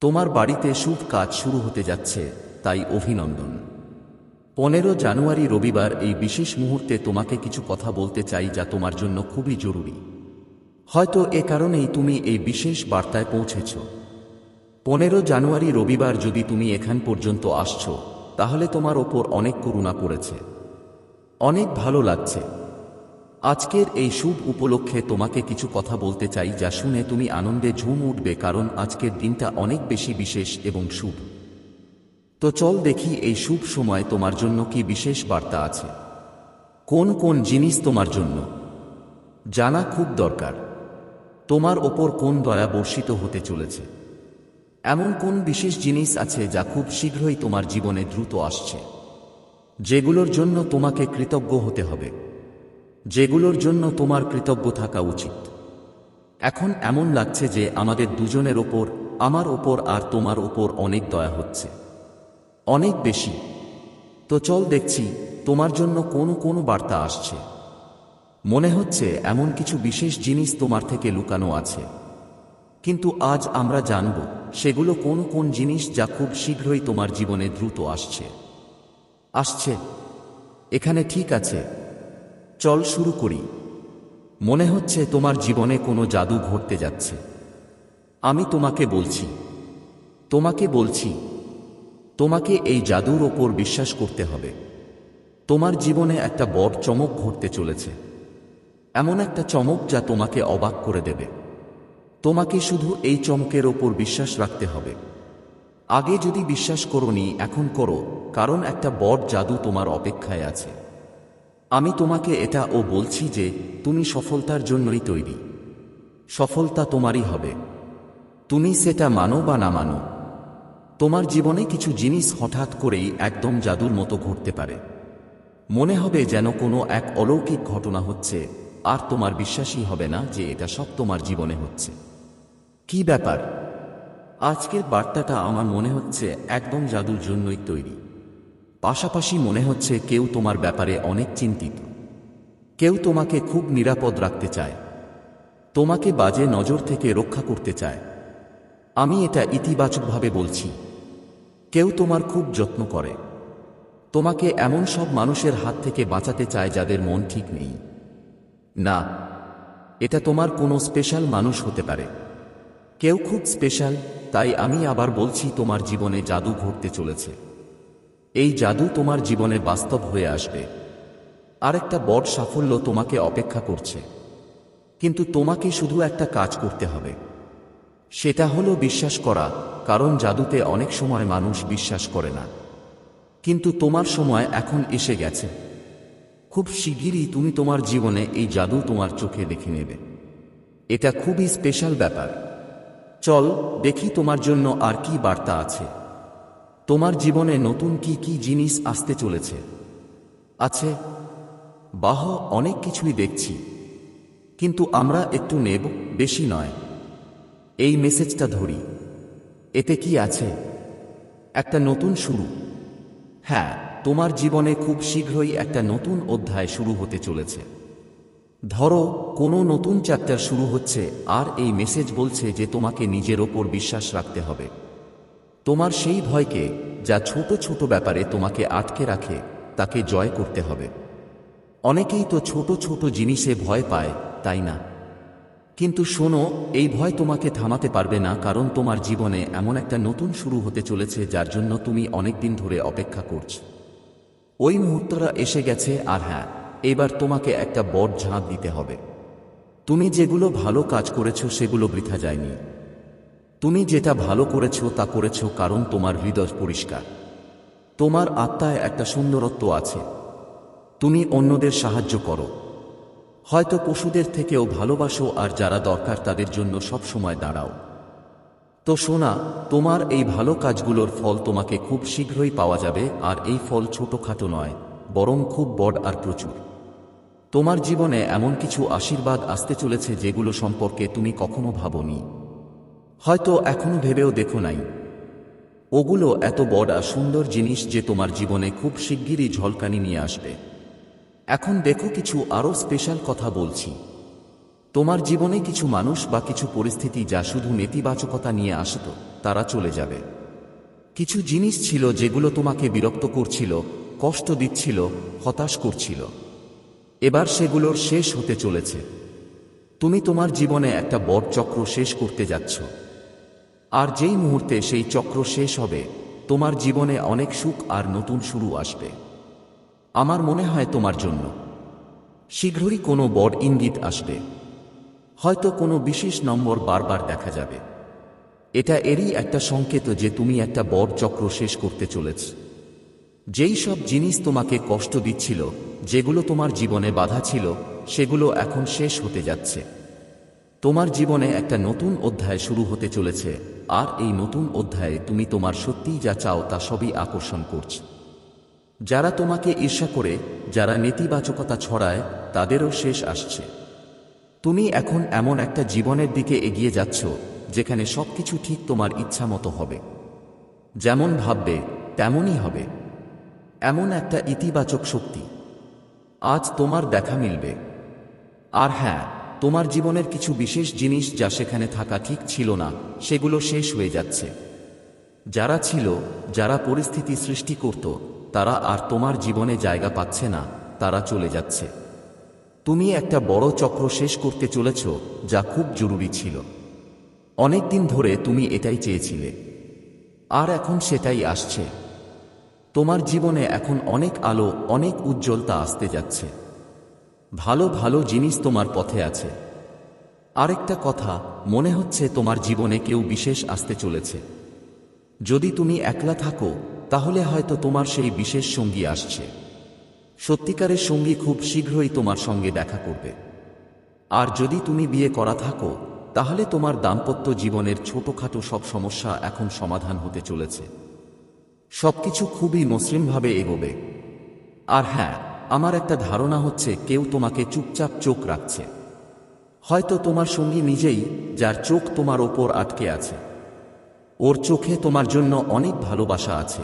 তোমার বাড়িতে শুভ কাজ শুরু হতে যাচ্ছে, তাই অভিনন্দন। পনেরো জানুয়ারি রবিবার এই বিশেষ মুহূর্তে তোমাকে কিছু কথা বলতে চাই যা তোমার জন্য খুবই জরুরি। হয়তো এ কারণেই তুমি এই বিশেষ বার্তায় পৌঁছেছ। পনেরো জানুয়ারি রবিবার যদি তুমি এখান পর্যন্ত আসছো, তাহলে তোমার ওপর অনেক করুণা পড়েছে। অনেক ভালো লাগছে। আজকের এই শুভ উপলক্ষে তোমাকে কিছু কথা বলতে চাই যা শুনে তুমি আনন্দে ঝুম উঠবে কারণ আজকের দিনটা অনেক বেশি বিশেষ এবং শুভ। তো চল দেখি এই শুভ সময় তোমার জন্য কি বিশেষ বার্তা আছে। কোন কোন জিনিস তোমার জন্য? জানা খুব দরকার। তোমার ওপর কোন দয়া বর্ষিত হতে চলেছে? এমন কোন বিশেষ জিনিস আছে যা খুব শীঘ্রই তোমার জীবনে দ্রুত আসছে? যেগুলোর জন্য তোমাকে কৃতজ্ঞ হতে হবে। যেগুলোর জন্য তোমার কৃতজ্ঞ থাকা উচিত। এখন এমন লাগছে যে আমাদের দুজনের ওপর, আমার ওপর আর তোমার ওপর অনেক দয়া হচ্ছে। অনেক বেশি। তো চল দেখছি, তোমার জন্য কোন কোন বার্তা আসছে। মনে হচ্ছে এমন কিছু বিশেষ জিনিস তোমার থেকে লুকানো আছে। কিন্তু আজ আমরা জানব, সেগুলো কোন কোন জিনিস যা খুব শীঘ্রই তোমার জীবনে দ্রুত আসছে। আসছে। এখানে ঠিক আছে চল শুরু করি। মনে হচ্ছে তোমার জীবনে কোনো জাদু ঘটতে যাচ্ছে। আমি তোমাকে বলছি। তোমাকে বলছি। তোমাকে এই জাদুর ওপর বিশ্বাস করতে হবে। তোমার জীবনে একটা বড় চমক ঘটতে চলেছে। এমন একটা চমক যা তোমাকে অবাক করে দেবে। তোমাকে শুধু এই চমকের ওপর বিশ্বাস রাখতে হবে। আগে যদি বিশ্বাস করনি, এখন করো, কারণ একটা বড় জাদু তোমার অপেক্ষায় আছে। আমি তোমাকে এটা ও বলছি যে, তুমি সফলতার জন্যই তৈরি। সফলতা তোমারই হবে। তুমি সেটা মানো বা না মানো। তোমার জীবনে কিছু জিনিস হঠাৎ করেই একদম জাদুর মতো ঘটতে পারে। মনে হবে যেন কোনো এক অলৌকিক ঘটনা হচ্ছে, আর তোমার বিশ্বাসই হবে না যে এটা সব তোমার জীবনে হচ্ছে। কি ব্যাপার? আজকের বার্তাটা আমার মনে হচ্ছে একদম জাদুর জন্যই তৈরি। পাশাপাশি মনে হচ্ছে কেউ তোমার ব্যাপারে অনেক চিন্তিত। কেউ তোমাকে খুব নিরাপদ রাখতে চায়। তোমাকে বাজে নজর থেকে রক্ষা করতে চায়। আমি এটা ইতিবাচকভাবে বলছি। কেউ তোমার খুব যত্ন করে। তোমাকে এমন সব মানুষের হাত থেকে বাঁচাতে চায় যাদের মন ঠিক নেই। না, এটা তোমার কোনো স্পেশাল মানুষ হতে পারে। কেউ খুব স্পেশাল, তাই আমি আবার বলছি তোমার জীবনে জাদু ঘটতে চলেছে। এই জাদু তোমার জীবনে বাস্তব হয়ে আসবে। আরেকটা বড় সাফল্য তোমাকে অপেক্ষা করছে। কিন্তু তোমাকে শুধু একটা কাজ করতে হবে। সেটা হলো বিশ্বাস করা, কারণ জাদুতে অনেক সময় মানুষ বিশ্বাস করে না। কিন্তু তোমার সময় এখন এসে গেছে। খুব শিগগিরই তুমি তোমার জীবনে এই জাদু তোমার চোখে দেখে নেবে। এটা খুবই স্পেশাল ব্যাপার। চল, দেখি তোমার জন্য আর কি বার্তা আছে। তোমার জীবনে নতুন কি কি জিনিস আসতে চলেছে? আছে। বাহ, অনেক কিছুই দেখছি। কিন্তু আমরা একটু নেব, বেশি নয়। এই মেসেজটা ধরি। এতে কি আছে? একটা নতুন শুরু। হ্যাঁ তোমার জীবনে খুব শীঘ্রই একটা নতুন অধ্যায় শুরু হতে চলেছে। ধরো, কোনো নতুন চ্যাপ্টার শুরু হচ্ছে আর এই মেসেজ বলছে যে তোমাকে নিজের ওপর বিশ্বাস রাখতে হবে। তোমার সেই ভয়কে যা ছোট ছোট ব্যাপারে তোমাকে আটকে রাখে, তাকে জয় করতে হবে। অনেকেই তো ছোট ছোট জিনিসে ভয় পায়, তাই না? কিন্তু শোনো, এই ভয় তোমাকে থামাতে পারবে না, কারণ তোমার জীবনে এমন একটা নতুন শুরু হতে চলেছে, যার জন্য তুমি অনেকদিন ধরে অপেক্ষা করছ। ওই মুহূর্তটা এসে গেছে, আর হ্যাঁ এবার তোমাকে একটা বড় ঝাঁপ দিতে হবে। তুমি যেগুলো ভালো কাজ করেছ, সেগুলো বৃথা যায়নি। তুমি যেটা ভালো করেছ তা করেছ কারণ তোমার হৃদয় পরিষ্কার। তোমার আত্মায় একটা সুন্দরত্ব আছে। তুমি অন্যদের সাহায্য করো। হয়তো পশুদের থেকেও ভালোবাসো আর যারা দরকার তাদের জন্য সব সময় দাঁড়াও। তো শোনা তোমার এই ভালো কাজগুলোর ফল তোমাকে খুব শীঘ্রই পাওয়া যাবে আর এই ফল ছোটখাটো নয়, বরং খুব বড় আর প্রচুর। তোমার জীবনে এমন কিছু আশীর্বাদ আসতে চলেছে যেগুলো সম্পর্কে তুমি কখনো ভাবনি। হয়তো এখনও ভেবেও দেখো নাই। ওগুলো এত বড় আর সুন্দর জিনিস যে তোমার জীবনে খুব শিগগিরই ঝলকানি নিয়ে আসবে। এখন দেখো কিছু আরও স্পেশাল কথা বলছি। তোমার জীবনে কিছু মানুষ বা কিছু পরিস্থিতি যা শুধু নেতিবাচকতা নিয়ে আসত, তারা চলে যাবে। কিছু জিনিস ছিল যেগুলো তোমাকে বিরক্ত করছিল, কষ্ট দিচ্ছিল, হতাশ করছিল। এবার সেগুলোর শেষ হতে চলেছে। তুমি তোমার জীবনে একটা বড় চক্র শেষ করতে যাচ্ছ। আর যেই মুহূর্তে সেই চক্র শেষ হবে, তোমার জীবনে অনেক সুখ আর নতুন শুরু আসবে। আমার মনে হয় তোমার জন্য। শীঘ্রই কোনো বড় ইঙ্গিত আসবে। হয়তো কোনো বিশেষ নম্বর বারবার দেখা যাবে। এটা এরই একটা সংকেত যে তুমি একটা বড় চক্র শেষ করতে চলেছ। যেই সব জিনিস তোমাকে কষ্ট দিচ্ছিল, যেগুলো তোমার জীবনে বাধা ছিল, সেগুলো এখন শেষ হতে যাচ্ছে। তোমার জীবনে একটা নতুন অধ্যায় শুরু হতে চলেছে। আর এই নতুন অধ্যায়ে তুমি তোমার সত্যিই যা চাও তা সবই আকর্ষণ করছ। যারা তোমাকে ঈর্ষা করে, যারা নেতিবাচকতা ছড়ায়, তাদেরও শেষ আসছে। তুমি এখন এমন একটা জীবনের দিকে এগিয়ে যাচ্ছ, যেখানে সবকিছু ঠিক তোমার ইচ্ছা মতো হবে। যেমন ভাববে, তেমনই হবে। এমন একটা ইতিবাচক শক্তি। আজ তোমার দেখা মিলবে। আর হ্যাঁ তোমার জীবনের কিছু বিশেষ জিনিস যা সেখানে থাকা ঠিক ছিল না, সেগুলো শেষ হয়ে যাচ্ছে। যারা ছিল, যারা পরিস্থিতি সৃষ্টি করত, তারা আর তোমার জীবনে জায়গা পাচ্ছে না, তারা চলে যাচ্ছে। তুমি একটা বড় চক্র শেষ করতে চলেছ, যা খুব জরুরি ছিল। অনেক দিন ধরে তুমি এটাই চেয়েছিলে। আর এখন সেটাই আসছে। তোমার জীবনে এখন অনেক আলো, অনেক উজ্জ্বলতা আসতে যাচ্ছে। ভালো ভালো জিনিস তোমার পথে আছে। আরেকটা কথা, মনে হচ্ছে তোমার জীবনে কেউ বিশেষ আসতে চলেছে। যদি তুমি একলা থাকো, তাহলে হয়তো তোমার সেই বিশেষ সঙ্গী আসছে। সত্যিকারের সঙ্গী খুব শীঘ্রই তোমার সঙ্গে দেখা করবে। আর যদি তুমি বিয়ে করা থাকো, তাহলে তোমার দাম্পত্য জীবনের ছোটখাটো সব সমস্যা এখন সমাধান হতে চলেছে। সবকিছু খুবই মসৃণভাবে এগোবে। আর হ্যাঁ আমার একটা ধারণা হচ্ছে কেউ তোমাকে চুপচাপ চোখ রাখছে। হয়তো তোমার সঙ্গী নিজেই, যার চোখ তোমার ওপর আটকে আছে। ওর চোখে তোমার জন্য অনেক ভালোবাসা আছে।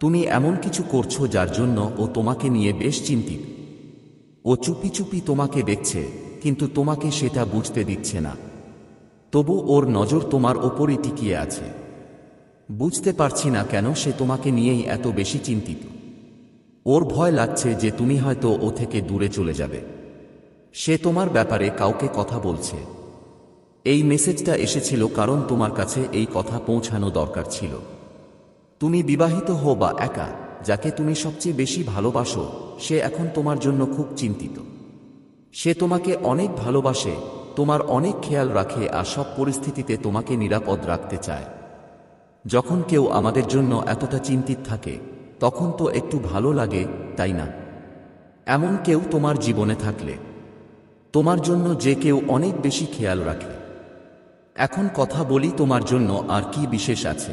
তুমি এমন কিছু করছ যার জন্য ও তোমাকে নিয়ে বেশ চিন্তিত। ও চুপি চুপি তোমাকে দেখছে, কিন্তু তোমাকে সেটা বুঝতে দিচ্ছে না। তবু ওর নজর তোমার ওপরই টিকিয়ে আছে। বুঝতে পারছি না কেন সে তোমাকে নিয়েই এত বেশি চিন্তিত। ওর ভয় লাগছে যে তুমি হয়তো ও থেকে দূরে চলে যাবে। সে তোমার ব্যাপারে কাউকে কথা বলছে। এই মেসেজটা এসেছিল কারণ তোমার কাছে এই কথা পৌঁছানো দরকার ছিল। তুমি বিবাহিত হো বা একা, যাকে তুমি সবচেয়ে বেশি ভালোবাসো, সে এখন তোমার জন্য খুব চিন্তিত। সে তোমাকে অনেক ভালোবাসে, তোমার অনেক খেয়াল রাখে আর সব পরিস্থিতিতে তোমাকে নিরাপদ রাখতে চায়। যখন কেউ আমাদের জন্য এতটা চিন্তিত থাকে তখন তো একটু ভালো লাগে, তাই না? এমন কেউ তোমার জীবনে থাকলে। তোমার জন্য যে কেউ অনেক বেশি খেয়াল রাখে। এখন কথা বলি তোমার জন্য আর কি বিশেষ আছে।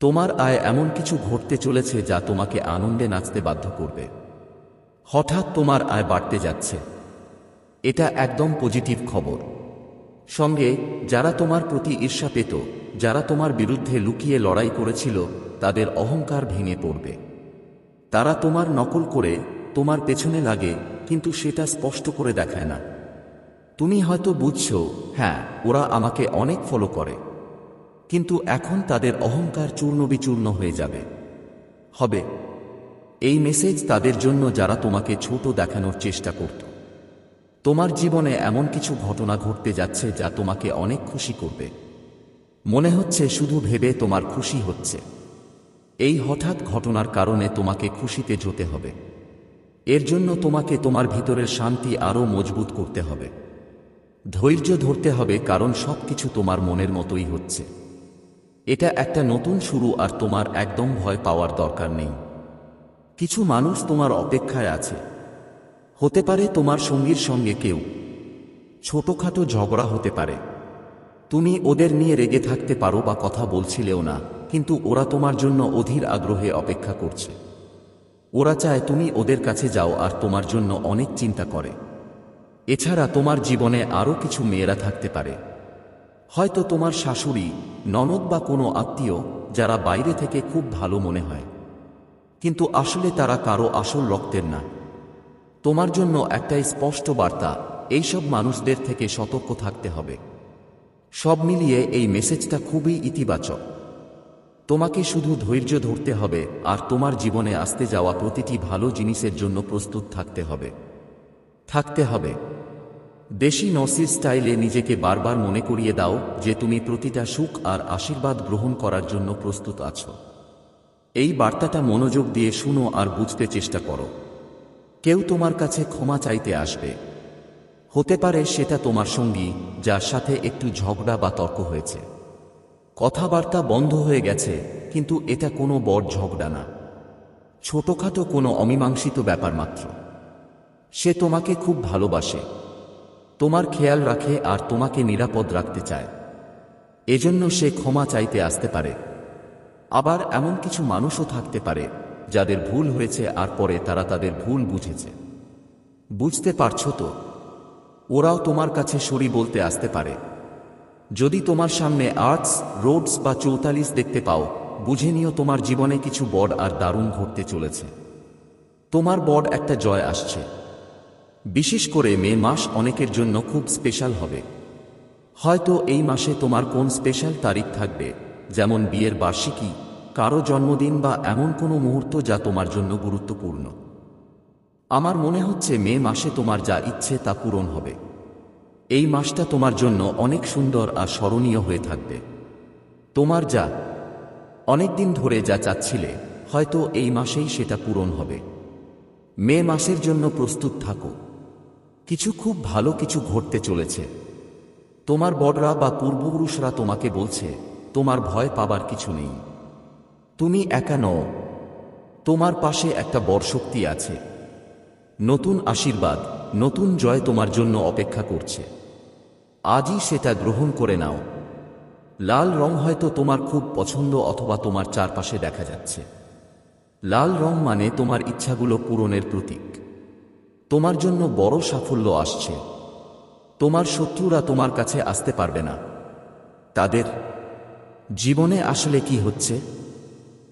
তোমার আয় এমন কিছু ঘটতে চলেছে যা তোমাকে আনন্দে নাচতে বাধ্য করবে। হঠাৎ তোমার আয় বাড়তে যাচ্ছে। এটা একদম পজিটিভ খবর। সঙ্গে, যারা তোমার প্রতি ঈর্ষা পেত, যারা তোমার বিরুদ্ধে লুকিয়ে লড়াই করেছিল তাদের অহংকার ভেঙে পড়বে। তারা তোমার নকল করে তোমার পেছনে লাগে, কিন্তু সেটা স্পষ্ট করে দেখায় না। তুমি হয়তো বুঝছ হ্যাঁ ওরা আমাকে অনেক ফলো করে। কিন্তু এখন তাদের অহংকার চূর্ণবিচূর্ণ হয়ে যাবে। হবে। এই মেসেজ তাদের জন্য যারা তোমাকে ছোট দেখানোর চেষ্টা করত। তোমার জীবনে এমন কিছু ঘটনা ঘটতে যাচ্ছে যা তোমাকে অনেক খুশি করবে। মনে হচ্ছে শুধু ভেবে তোমার খুশি হচ্ছে। এই হঠাৎ ঘটনার কারণে তোমাকে খুশিতে যেতে হবে। এর জন্য তোমাকে তোমার ভিতরের শান্তি আরও মজবুত করতে হবে। ধৈর্য ধরতে হবে কারণ সব কিছু তোমার মনের মতোই হচ্ছে। এটা একটা নতুন শুরু আর তোমার একদম ভয় পাওয়ার দরকার নেই। কিছু মানুষ তোমার অপেক্ষায় আছে। হতে পারে তোমার সঙ্গীর সঙ্গে কেউ। ছোটখাটো ঝগড়া হতে পারে। তুমি ওদের নিয়ে রেগে থাকতে পারো বা কথা বলছিলেও না। কিন্তু ওরা তোমার জন্য অধীর আগ্রহে অপেক্ষা করছে। ওরা চায় তুমি ওদের কাছে যাও আর তোমার জন্য অনেক চিন্তা করে। এছাড়া তোমার জীবনে আরও কিছু মেয়েরা থাকতে পারে। হয়তো তোমার শাশুড়ি, ননদ বা কোনো আত্মীয় যারা বাইরে থেকে খুব ভালো মনে হয়। কিন্তু আসলে তারা কারও আসল রক্তের না। তোমার জন্য একটাই স্পষ্ট বার্তা, এইসব মানুষদের থেকে সতর্ক থাকতে হবে। সব মিলিয়ে এই মেসেজটা খুবই ইতিবাচক। তোমাকে শুধু ধৈর্য ধরতে হবে আর তোমার জীবনে আসতে যাওয়া প্রতিটি ভালো জিনিসের জন্য প্রস্তুত থাকতে হবে। থাকতে হবে। দেশি নসির স্টাইলে নিজেকে বারবার মনে করিয়ে দাও যে তুমি প্রতিটা সুখ আর আশীর্বাদ গ্রহণ করার জন্য প্রস্তুত আছো। এই বার্তাটা মনোযোগ দিয়ে শুনো আর বুঝতে চেষ্টা করো। কেউ তোমার কাছে ক্ষমা চাইতে আসবে। হতে পারে সেটা তোমার সঙ্গী, যার সাথে একটু ঝগড়া বা তর্ক হয়েছে। কথাবার্তা বন্ধ হয়ে গেছে, কিন্তু এটা কোনো বড় ঝগড়া না। ছোটখাটো কোনো অমীমাংসিত ব্যাপার মাত্র। সে তোমাকে খুব ভালোবাসে। তোমার খেয়াল রাখে আর তোমাকে নিরাপদ রাখতে চায়। এজন্য সে ক্ষমা চাইতে আসতে পারে। আবার এমন কিছু মানুষও থাকতে পারে, যাদের ভুল হয়েছে আর পরে তারা তাদের ভুল বুঝেছে। বুঝতে পারছ তো? ওরাও তোমার কাছে সরি বলতে আসতে পারে। যদি তোমার সামনে আর্টস, রোডস বা চৌতালিশ দেখতে পাও, বুঝে নিও তোমার জীবনে কিছু বড় আর দারুণ ঘটতে চলেছে। তোমার বড় একটা জয় আসছে। বিশেষ করে মে মাস অনেকের জন্য খুব স্পেশাল হবে। হয়তো এই মাসে তোমার কোন স্পেশাল তারিখ থাকবে, যেমন বিয়ের বার্ষিকী, কারও জন্মদিন বা এমন কোনো মুহূর্ত যা তোমার জন্য গুরুত্বপূর্ণ। আমার মনে হচ্ছে মে মাসে তোমার যা ইচ্ছে তা পূরণ হবে। এই মাসটা তোমার জন্য অনেক সুন্দর আর স্মরণীয় হয়ে থাকবে। তোমার যা অনেক দিন ধরে যা চাচ্ছিলে, হয়তো এই মাসেই সেটা পূরণ হবে। মে মাসের জন্য প্রস্তুত থাকো। কিছু খুব ভালো কিছু ঘটতে চলেছে। তোমার বড়রা বা পূর্বপুরুষরা তোমাকে বলছে, তোমার ভয় পাবার কিছু নেই। তুমি একা নও। তোমার পাশে একটা বড় শক্তি আছে। নতুন আশীর্বাদ, নতুন জয় তোমার জন্য অপেক্ষা করছে। আজই সেটা গ্রহণ করে নাও। লাল রং হয়তো তোমার খুব পছন্দ অথবা তোমার চারপাশে দেখা যাচ্ছে। লাল রং মানে তোমার ইচ্ছাগুলো পূরণের প্রতীক। তোমার জন্য বড় সাফল্য আসছে। তোমার শত্রুরা তোমার কাছে আসতে পারবে না। তাদের জীবনে আসলে কি হচ্ছে,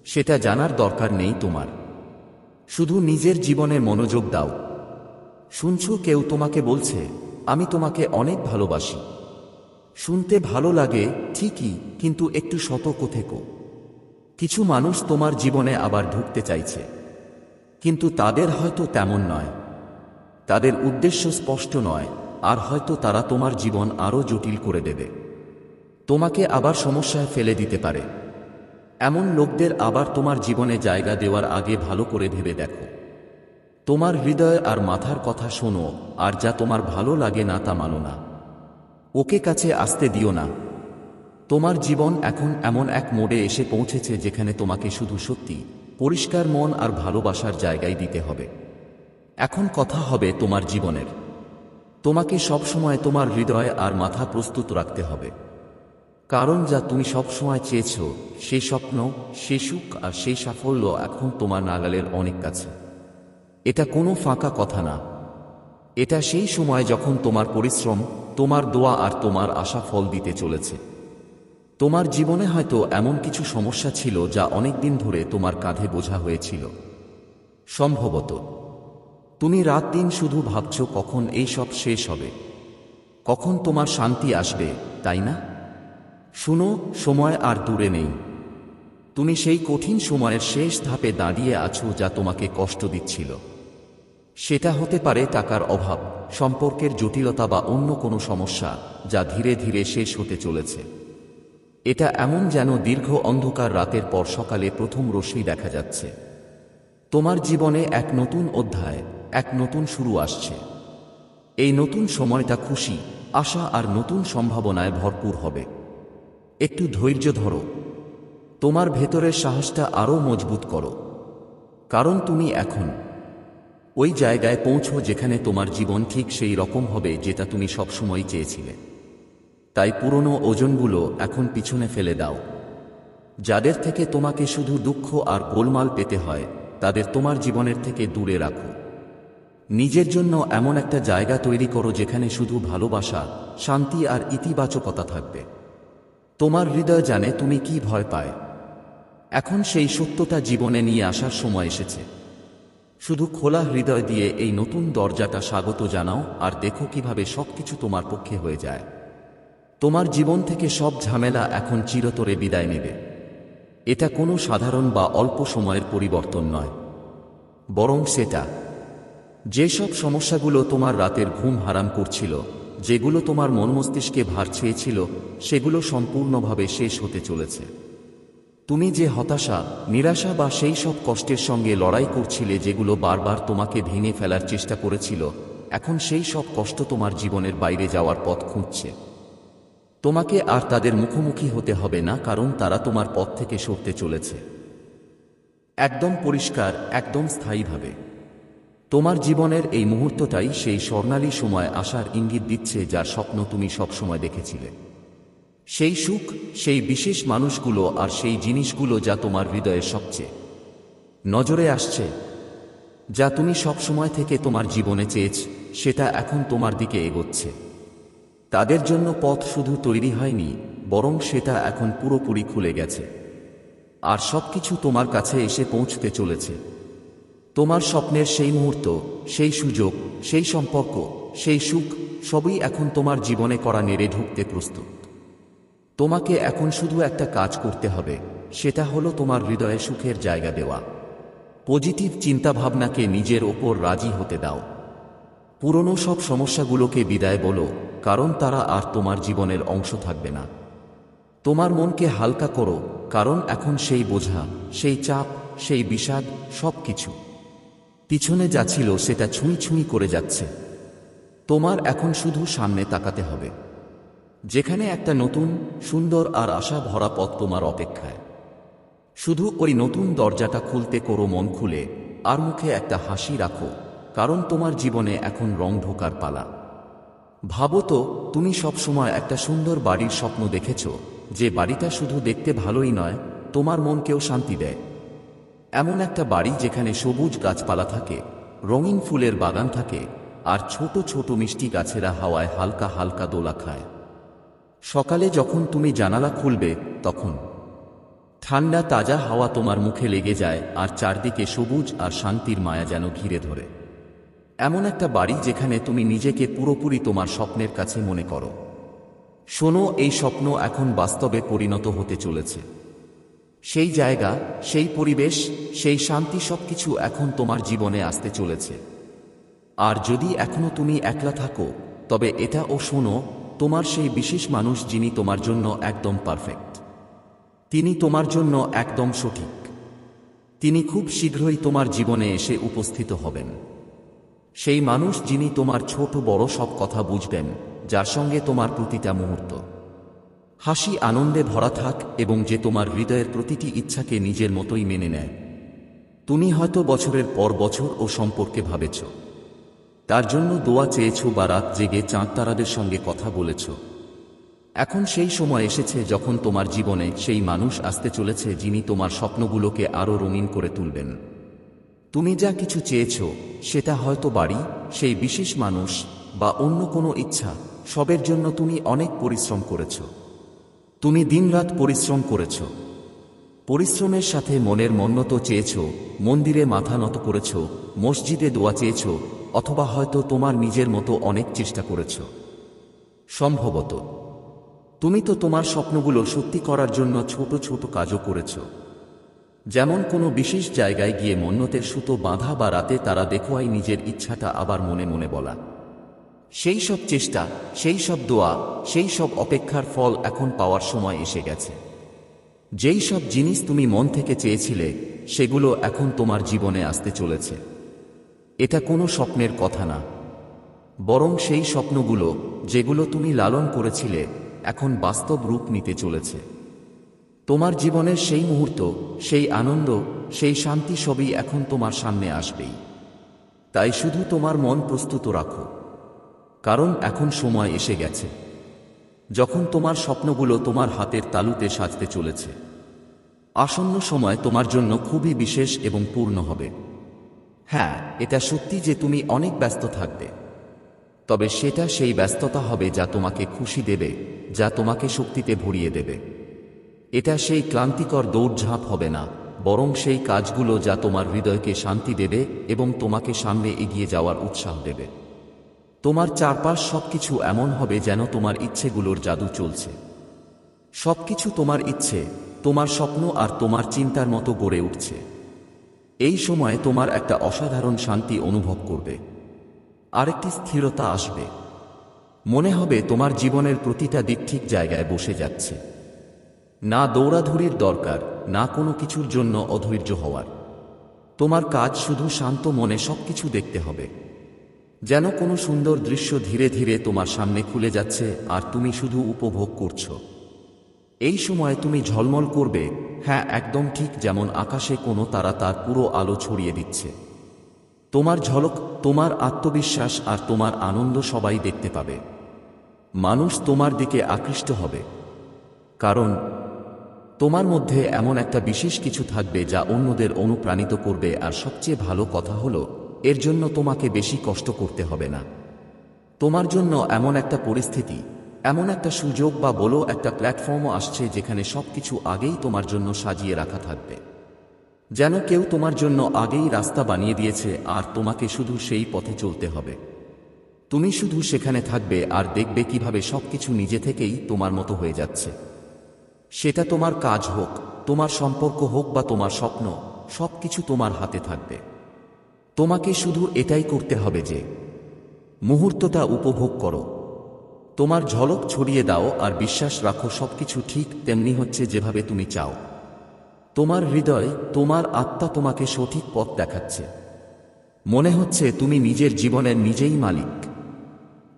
সেটা জানার দরকার নেই তোমার। শুধু নিজের জীবনে মনোযোগ দাও। শুনছো কেউ তোমাকে বলছে আমি তোমাকে অনেক ভালোবাসি। শুনতে ভালো লাগে, ঠিকই, কিন্তু একটু সতর্ক থেকো। কিছু মানুষ তোমার জীবনে আবার ঢুকতে চাইছে। কিন্তু তাদের হয়তো তেমন নয়। তাদের উদ্দেশ্য স্পষ্ট নয়, আর হয়তো তারা তোমার জীবন আরও জটিল করে দেবে। তোমাকে আবার সমস্যায় ফেলে দিতে পারে। এমন লোকদের আবার তোমার জীবনে জায়গা দেওয়ার আগে ভালো করে ভেবে দেখো। তোমার হৃদয় আর মাথার কথা শোনো, আর যা তোমার ভালো লাগে না তা মানো না। ওকে কাছে আসতে দিও না। তোমার জীবন এখন এমন এক মোড়ে এসে পৌঁছেছে যেখানে তোমাকে শুধু সত্যি, পরিষ্কার মন আর ভালোবাসার জায়গায় দিতে হবে। এখন কথা হবে তোমার জীবনের। তোমাকে সবসময় তোমার হৃদয় আর মাথা প্রস্তুত রাখতে হবে। কারণ যা তুমি সবসময় চেয়েছ সেই স্বপ্ন, সে সুখ আর সেই সাফল্য এখন তোমার নাগালের অনেক কাছে। এটা কোনো ফাঁকা কথা না। এটা সেই সময় যখন তোমার পরিশ্রম, তোমার দোয়া আর তোমার আশা ফল দিতে চলেছে। তোমার জীবনে হয়তো এমন কিছু সমস্যা ছিল যা অনেক দিন ধরে তোমার কাঁধে বোঝা হয়েছিল। সম্ভবত। তুমি রাত দিন শুধু ভাবছ কখন এই সব শেষ হবে। কখন তোমার শান্তি আসবে, তাই না? শুনো, সময় আর দূরে নেই। তুমি সেই কঠিন সময়ের শেষ ধাপে দাঁড়িয়ে আছো যা তোমাকে কষ্ট দিচ্ছিল। সেটা হতে পারে টাকার অভাব, সম্পর্কের জটিলতা বা অন্য কোনো সমস্যা যা ধীরে ধীরে শেষ হতে চলেছে। এটা এমন যেন দীর্ঘ অন্ধকার রাতের পর সকালে প্রথম রশ্মি দেখা যাচ্ছে। তোমার জীবনে এক নতুন অধ্যায়, এক নতুন শুরু আসছে। এই নতুন সময়টা খুশি, আশা আর নতুন সম্ভাবনায় ভরপুর হবে। একটু ধৈর্য ধরো। তোমার ভেতরের সাহসটা আরও মজবুত করো। কারণ তুমি এখন ওই জায়গায় পৌঁছো যেখানে তোমার জীবন ঠিক সেই রকম হবে যেটা তুমি সবসময় চেয়েছিলে। তাই পুরনো ওজনগুলো এখন পিছনে ফেলে দাও। যাদের থেকে তোমাকে শুধু দুঃখ আর গোলমাল পেতে হয়, তাদের তোমার জীবনের থেকে দূরে রাখো। নিজের জন্য এমন একটা জায়গা তৈরি করো যেখানে শুধু ভালোবাসা, শান্তি আর ইতিবাচকতা থাকবে। তোমার হৃদয় জানে তুমি কি ভয় পায়। এখন সেই সত্যতা জীবনে নিয়ে আসার সময় এসেছে। শুধু খোলা হৃদয় দিয়ে এই নতুন দরজাটা স্বাগত জানাও আর দেখো কীভাবে সবকিছু তোমার পক্ষে হয়ে যায়। তোমার জীবন থেকে সব ঝামেলা এখন চিরতরে বিদায় নেবে। এটা কোনো সাধারণ বা অল্প সময়ের পরিবর্তন নয়। বরং সেটা। যেসব সমস্যাগুলো তোমার রাতের ঘুম হারাম করছিল, যেগুলো তোমার মন মস্তিষ্কে ভার ছেয়েছিল সেগুলো সম্পূর্ণভাবে শেষ হতে চলেছে। তুমি যে হতাশা, নিরাশা বা সেই সব কষ্টের সঙ্গে লড়াই করছিলে যেগুলো বারবার তোমাকে ভেঙে ফেলার চেষ্টা করেছিল, এখন সেই সব কষ্ট তোমার জীবনের বাইরে যাওয়ার পথ খুঁজছে। তোমাকে আর তাদের মুখোমুখি হতে হবে না, কারণ তারা তোমার পথ থেকে সরতে চলেছে। একদম পরিষ্কার, একদম স্থায়ীভাবে। তোমার জীবনের এই মুহূর্তটাই সেই স্বর্ণালী সময় আসার ইঙ্গিত দিচ্ছে যার স্বপ্ন তুমি সবসময় দেখেছিলে। সেই সুখ, সেই বিশেষ মানুষগুলো আর সেই জিনিসগুলো যা তোমার হৃদয়ে সবচেয়ে নজরে আসছে, যা তুমি সবসময় থেকে তোমার জীবনে চেয়েছ, সেটা এখন তোমার দিকে এগোচ্ছে। তাদের জন্য পথ শুধু তৈরি হয়নি, বরং সেটা এখন পুরোপুরি খুলে গেছে। আর সবকিছু তোমার কাছে এসে পৌঁছতে চলেছে। তোমার স্বপ্নের সেই মুহূর্ত, সেই সুযোগ, সেই সম্পর্ক, সেই সুখ, সবই এখন তোমার জীবনে করা নেড়ে ঢুকতে প্রস্তুত। তোমাকে এখন শুধু একটা কাজ করতে হবে, সেটা হলো তোমার হৃদয়ে সুখের জায়গা দেওয়া। পজিটিভ চিন্তাভাবনাকে নিজের ওপর রাজি হতে দাও। পুরনো সব সমস্যাগুলোকে বিদায় বলো, কারণ তারা আর তোমার জীবনের অংশ থাকবে না। তোমার মনকে হালকা করো, কারণ এখন সেই বোঝা, সেই চাপ, সেই বিষাদ সব কিছু পিছনে যা ছিল সেটা ছুঁই ছুঁই করে যাচ্ছে। তোমার এখন শুধু সামনে তাকাতে হবে। যেখানে একটা নতুন, সুন্দর আর আশা ভরা পথ তোমার অপেক্ষায়। শুধু ওই নতুন দরজাটা খুলতে করো মন খুলে, আর মুখে একটা হাসি রাখো, কারণ তোমার জীবনে এখন রং ঢোকার পালা। ভাবো তো, তুমি সবসময় একটা সুন্দর বাড়ির স্বপ্ন দেখেছ, যে বাড়িটা শুধু দেখতে ভালোই নয়, তোমার মনকেও শান্তি দেয়। এমন একটা বাড়ি যেখানে সবুজ গাছপালা থাকে, রঙিন ফুলের বাগান থাকে, আর ছোট ছোট মিষ্টি গাছেরা হাওয়ায় হালকা হালকা দোলা খায়। সকালে যখন তুমি জানালা খুলবে, তখন। ঠান্ডা তাজা হাওয়া তোমার মুখে লেগে যায়, আর চারদিকে সবুজ আর শান্তির মায়া যেন ঘিরে ধরে। এমন একটা বাড়ি যেখানে তুমি নিজেকে পুরোপুরি তোমার স্বপ্নের কাছে মনে করো। শোনো, এই স্বপ্ন এখন বাস্তবে পরিণত হতে চলেছে। সেই জায়গা, সেই পরিবেশ, সেই শান্তি সবকিছু এখন তোমার জীবনে আসতে চলেছে। আর যদি এখনও তুমি একলা থাকো, তবে এটা ও শোনো তোমার সেই বিশেষ মানুষ যিনি তোমার জন্য একদম পারফেক্ট। তিনি তোমার জন্য একদম সঠিক। তিনি খুব শীঘ্রই তোমার জীবনে এসে উপস্থিত হবেন। সেই মানুষ যিনি তোমার ছোট বড় সব কথা বুঝবেন, যার সঙ্গে তোমার প্রতিটা মুহূর্ত। হাসি আনন্দে ভরা থাক এবং যে তোমার হৃদয়ের প্রতিটি ইচ্ছাকে নিজের মতোই মেনে নেয়। তুমি হয়তো বছরের পর বছর ও সম্পর্কে ভাবেছ। তার জন্য দোয়া চেয়েছ বা রাত জেগে চাঁদ তারাদের সঙ্গে কথা বলেছ। এখন সেই সময় এসেছে যখন তোমার জীবনে সেই মানুষ আসতে চলেছে যিনি তোমার স্বপ্নগুলোকে আরও রঙিন করে তুলবেন। তুমি যা কিছু চেয়েছ, সেটা হয়তো বাড়ি, সেই বিশেষ মানুষ, বা অন্য কোনো ইচ্ছা, সবের জন্য তুমি অনেক পরিশ্রম করেছ। তুমি দিনরাত পরিশ্রম করেছ। পরিশ্রমের সাথে মনের মন্নত চেয়েছ, মন্দিরে মাথা নত করেছ, মসজিদে দোয়া চেয়েছ অথবা হয়তো তোমার নিজের মতো অনেক চেষ্টা করেছ। সম্ভবত। তুমি তো তোমার স্বপ্নগুলো সত্যি করার জন্য ছোট ছোট কাজও করেছ। যেমন কোনো বিশেষ জায়গায় গিয়ে মন্নতের সুতো বাঁধা বা রাতে তারা দেখোয়াই নিজের ইচ্ছাটা আবার মনে মনে বলা। সেই সব চেষ্টা, সেই সব দোয়া, সেই সব অপেক্ষার ফল এখন পাওয়ার সময় এসে গেছে। যেই সব জিনিস তুমি মন থেকে চেয়েছিলে, সেগুলো এখন তোমার জীবনে আসতে চলেছে। এটা কোনো স্বপ্নের কথা না। বরং সেই স্বপ্নগুলো, যেগুলো তুমি লালন করেছিলে, এখন বাস্তব রূপ নিতে চলেছে। তোমার জীবনের সেই মুহূর্ত, সেই আনন্দ, সেই শান্তি সবই এখন তোমার সামনে আসবেই। তাই শুধু তোমার মন প্রস্তুত রাখো। কারণ এখন সময় এসে গেছে। যখন তোমার স্বপ্নগুলো তোমার হাতের তালুতে সাজতে চলেছে। আসন্ন সময় তোমার জন্য খুবই বিশেষ এবং পূর্ণ হবে। হ্যাঁ এটা সত্যি যে তুমি অনেক ব্যস্ত থাকবে। তবে সেটা সেই ব্যস্ততা হবে যা তোমাকে খুশি দেবে, যা তোমাকে শক্তিতে ভরিয়ে দেবে। এটা সেই ক্লান্তিকর দৌড়ঝাঁপ হবে না, বরং সেই কাজগুলো যা তোমার হৃদয়কে শান্তি দেবে এবং তোমাকে সামনে এগিয়ে যাওয়ার উৎসাহ দেবে। তোমার চারপাশ সবকিছু এমন হবে যেন তোমার ইচ্ছেগুলোর জাদু চলছে। সবকিছু তোমার ইচ্ছে, তোমার স্বপ্ন আর তোমার চিন্তার মতো গড়ে উঠছে। এই সময়ে তোমার একটা অসাধারণ শান্তি অনুভব করবে। আরেকটি স্থিরতা আসবে। মনে হবে তোমার জীবনের প্রতিটা দিক ঠিক জায়গায় বসে যাচ্ছে। না দৌড়াধুরির দরকার, না কোনো কিছুর জন্য অধৈর্য হওয়ার। তোমার কাজ শুধু শান্ত মনে সবকিছু দেখতে হবে। যেন কোনো সুন্দর দৃশ্য ধীরে ধীরে তোমার সামনে খুলে যাচ্ছে আর তুমি শুধু উপভোগ করছ। এই সময় তুমি ঝলমল করবে হ্যাঁ একদম ঠিক যেমন আকাশে কোনো তারা তার পুরো আলো ছড়িয়ে দিচ্ছে। তোমার ঝলক, তোমার আত্মবিশ্বাস আর তোমার আনন্দ সবাই দেখতে পাবে। মানুষ তোমার দিকে আকৃষ্ট হবে। কারণ, তোমার মধ্যে এমন একটা বিশেষ কিছু থাকবে যা অন্যদের অনুপ্রাণিত করবে আর সবচেয়ে ভালো কথা হলো, এর জন্য তোমাকে বেশি কষ্ট করতে হবে না। তোমার জন্য এমন একটা পরিস্থিতি এমন একটা সুযোগ বা বলো একটা প্ল্যাটফর্মও আসছে যেখানে সবকিছু আগেই তোমার জন্য সাজিয়ে রাখা থাকবে। যেন কেউ তোমার জন্য আগেই রাস্তা বানিয়ে দিয়েছে আর তোমাকে শুধু সেই পথে চলতে হবে। তুমি শুধু সেখানে থাকবে আর দেখবে কীভাবে সবকিছু নিজে থেকেই তোমার মতো হয়ে যাচ্ছে। সেটা তোমার কাজ হোক, তোমার সম্পর্ক হোক বা তোমার স্বপ্ন, সবকিছু তোমার হাতে থাকবে। তোমাকে শুধু এটাই করতে হবে যে, মুহূর্তটা উপভোগ করো। তোমার ঝলক ছড়িয়ে দাও আর বিশ্বাস রাখো সবকিছু ঠিক তেমনি হচ্ছে যেভাবে তুমি চাও। তোমার হৃদয়, তোমার আত্মা তোমাকে সঠিক পথ দেখাচ্ছে। মনে হচ্ছে তুমি নিজের জীবনের নিজেই মালিক।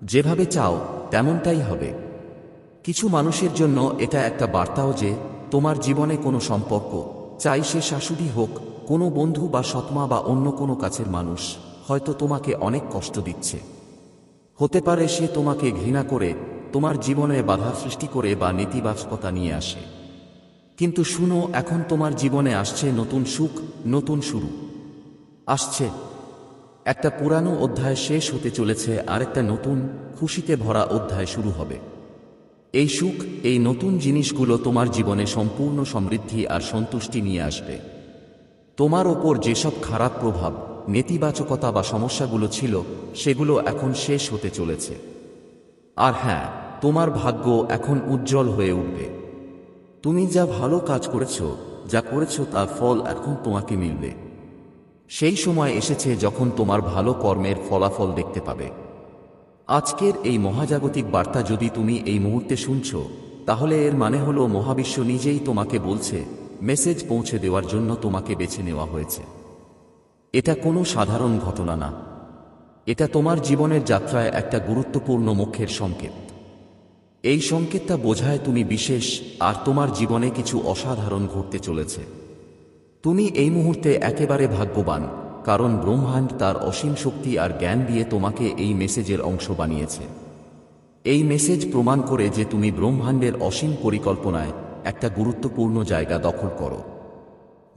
যেভাবে চাও, তেমনটাই হবে। কিছু মানুষের জন্য এটা একটা বার্তাও যে, তোমার জীবনে কোনো সম্পর্ক, চাই সে শাশুড়ি হোক, কোনো বন্ধু বা সৎমা বা অন্য কোনো কাছের মানুষ, হয়তো তোমাকে অনেক কষ্ট দিচ্ছে। হতে পারে সে তোমাকে ঘৃণা করে, তোমার জীবনে বাধা সৃষ্টি করে বা নেতিবাচকতা নিয়ে আসে। কিন্তু শুনো, এখন তোমার জীবনে আসছে নতুন সুখ, নতুন শুরু। আসছে। একটা পুরানো অধ্যায় শেষ হতে চলেছে আর একটা নতুন, খুশিতে ভরা অধ্যায় শুরু হবে। এই সুখ, এই নতুন জিনিসগুলো তোমার জীবনে সম্পূর্ণ সমৃদ্ধি আর সন্তুষ্টি নিয়ে আসবে। তোমার ওপর যেসব খারাপ প্রভাব নেতিবাচকতা বা সমস্যাগুলো ছিল, সেগুলো এখন শেষ হতে চলেছে। আর হ্যাঁ তোমার ভাগ্য এখন উজ্জ্বল হয়ে উঠবে। তুমি যা ভালো কাজ করেছ, যা করেছ তার ফল এখন তোমাকে মিলবে। সেই সময় এসেছে যখন তোমার ভালো কর্মের ফলাফল দেখতে পাবে। আজকের এই মহাজাগতিক বার্তা যদি তুমি এই মুহূর্তে শুনছ, তাহলে এর মানে হলো মহাবিশ্ব নিজেই তোমাকে বলছে, মেসেজ পৌঁছে দেওয়ার জন্য তোমাকে বেছে নেওয়া হয়েছে। এটা কোনো সাধারণ ঘটনা না। এটা তোমার জীবনের যাত্রায় একটা গুরুত্বপূর্ণ মুখের সংকেত। এই সংকেতটা বোঝায় তুমি বিশেষ আর তোমার জীবনে কিছু অসাধারণ ঘটতে চলেছে। তুমি এই মুহূর্তে একেবারে ভাগ্যবান, কারণ ব্রহ্মাণ্ড তার অসীম শক্তি আর জ্ঞান দিয়ে তোমাকে এই মেসেজের অংশ বানিয়েছে। এই মেসেজ প্রমাণ করে যে তুমি ব্রহ্মাণ্ডের অসীম পরিকল্পনায় একটা গুরুত্বপূর্ণ জায়গা দখল করো।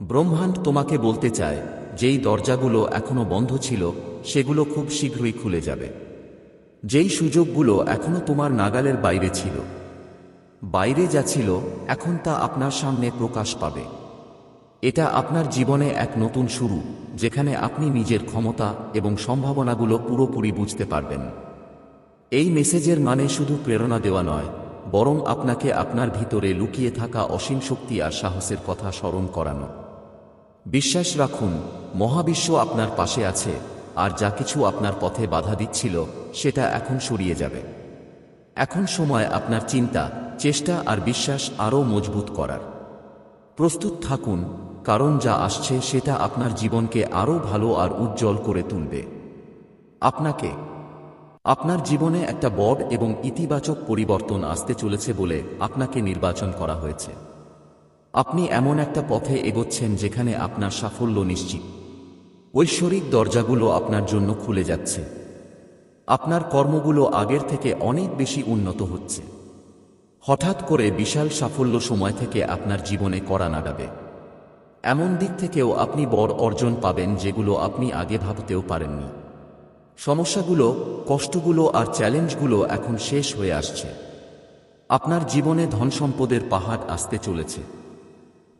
ব্রহ্মাণ্ড তোমাকে বলতে চায় যেই দরজাগুলো এখনও বন্ধ ছিল, সেগুলো খুব শীঘ্রই খুলে যাবে। যেই সুযোগগুলো এখনও তোমার নাগালের বাইরে ছিল। বাইরে যা ছিল, এখন তা আপনার সামনে প্রকাশ পাবে। এটা আপনার জীবনে এক নতুন শুরু, যেখানে আপনি নিজের ক্ষমতা এবং সম্ভাবনাগুলো পুরোপুরি বুঝতে পারবেন। এই মেসেজের মানে শুধু প্রেরণা দেওয়া নয়, বরং আপনাকে আপনার ভিতরে লুকিয়ে থাকা অসীম শক্তি আর সাহসের কথা স্মরণ করানো। বিশ্বাস রাখুন মহাবিশ্ব আপনার পাশে আছে, আর যা কিছু আপনার পথে বাধা দিচ্ছিল, সেটা এখন সরিয়ে যাবে। এখন সময় আপনার চিন্তা, চেষ্টা আর বিশ্বাস আরও মজবুত করার। প্রস্তুত থাকুন, কারণ যা আসছে সেটা আপনার জীবনকে আরও ভালো আর উজ্জ্বল করে তুলবে। আপনাকে, আপনার জীবনে একটা বড় এবং ইতিবাচক পরিবর্তন আসতে চলেছে বলে আপনাকে নির্বাচন করা হয়েছে। আপনি এমন একটা পথে এগোচ্ছেন যেখানে আপনার সাফল্য নিশ্চিত। ঐশ্বরিক দরজাগুলো আপনার জন্য খুলে যাচ্ছে। আপনার কর্মগুলো আগের থেকে অনেক বেশি উন্নত হচ্ছে। হঠাৎ করে বিশাল সাফল্য সময় থেকে আপনার জীবনে করা নাগাবে। এমন দিক থেকেও আপনি বড় অর্জন পাবেন যেগুলো আপনি আগে ভাবতেও পারেননি। সমস্যাগুলো, কষ্টগুলো আর চ্যালেঞ্জগুলো এখন শেষ হয়ে আসছে। আপনার জীবনে ধন সম্পদের পাহাড় আসতে চলেছে।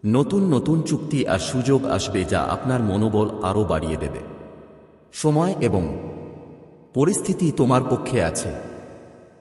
নতুন নতুন চুক্তি আর সুযোগ আসবে যা আপনার মনোবল আরও বাড়িয়ে দেবে। সময় এবং পরিস্থিতি তোমার পক্ষে আছে।